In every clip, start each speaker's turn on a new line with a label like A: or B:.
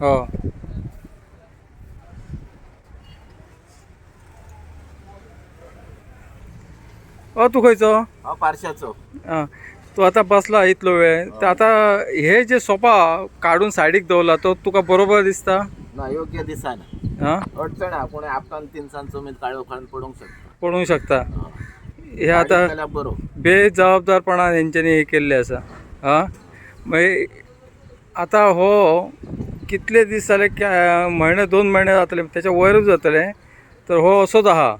A: हो. अ तू खंयचो?
B: हा पारशाचो.
A: आं. तू आता बसला इतलो वेळ. तर आता हे जे सोफा काढून सायडीक दवरला तो तुका बरोबर दिसता?
B: ना योग्य दिसाना.
A: हां
B: अडचण हा कोणी आपटान तिनसांचो मी काळो खान पडूंक शकता.
A: पळोवंक शकता.
B: हा.
A: हे आता
B: जाल्यार बरो.
A: बेजबाबदारपणान हेंच्यांनी हे केल्ले आसा. आं मागीर आतां हो कितले दीस जाले क्या- म्हयने दोन म्हयने जातले तेच्या वयरूच जातले. तर हो असोच आहा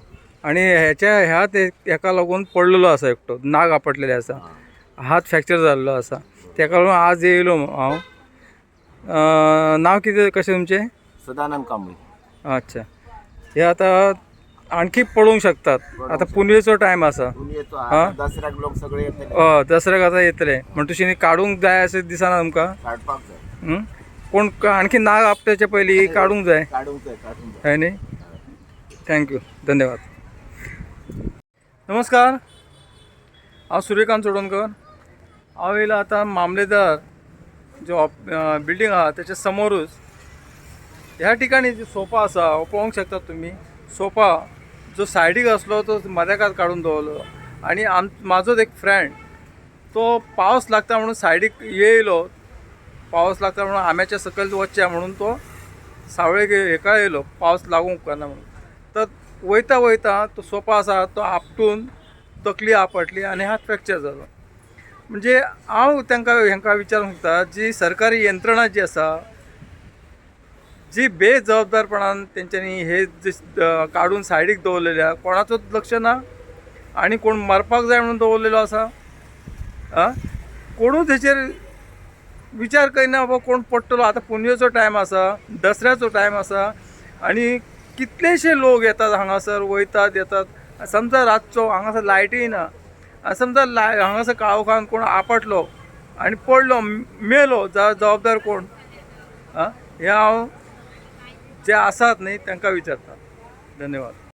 A: आनी हेच्या ह्यात एक- हेका लागून पडलेलो आसा एकटो नाग आपटलेले आसा. हात फ्रॅक्चर जाल्लो आसा तेका लागून आज येयलो हांव नांव कितें कशें तुमचें?
B: सदानंद कांबळी.
A: अच्छा. हे आता आणखी पळोवंक शकतात. आता पुनवेचो टायम
B: येतो.
A: हा?
B: दसऱ्याक लोक सगळे येतले.
A: हय दसऱ्याक आतां येतले. म्हण तुशी काडूंक जाय अशें दिसना तुमकां?
B: काडपाक जाय.
A: हं? कोण क- आणखी नाग आपटाच्या पयलीं काडूंक जाय.
B: काडूंक जाय. काडूंक जाय
A: है न्ही थँक्यू धन्यवाद. नमस्कार. हांव सूर्यकांत चोडणकर हांव येयला आतां मामलेदार जो ऑप- अं, बिल्डींग आहा त्याच्या समोरूच. ह्या ठिकाणी जो सोफा आसा हो पळोवंक शकतात तुमी सोफा जो सायडीक आसलो तो मद्याकात काडून दवरलो. आनी आम म्हाजोच एक फ्रेंड तो पावस लागता म्हणून सायडीक येयलो. पावस लागता म्हणून आंब्याच्या सकयल वचचें म्हणून तो सावळेक हेका येयलो पावस लागूंक उपकारना म्हणून. तर वयता वयता तो सोपा आसा तो आपटून तकली आपटली आनी हात फ्रॅक्चर जालो म्हणजे हांव तांकां हांकां विचारूंक सोदता जी सरकारी यंत्रणा जी आसा जी बेजबाबदारपणानं तेंच्यांनी हे जे काडून सायडीक दवरलेल्या कोणाचोच लक्ष ना? आनी कोण मरपाक जाय म्हणून दवरलेलो आसा आं कोणूच हेचेर विचार करिना बाबा कोण पडटलो आतां पुनवेचो टायम आसा दसऱ्याचो टायम आसा आनी कितलेशे लोक येतात हांगासर वयतात येतात. समजा रातचो हांगासर लायटीय ना. आनी समजा लाय हांगासर काळोखान कोण आपटलो आनी पडलो मेलो जा जबाबदार कोण? आं हे हांव जे आसात न्ही तांकां विचारतात. धन्यवाद.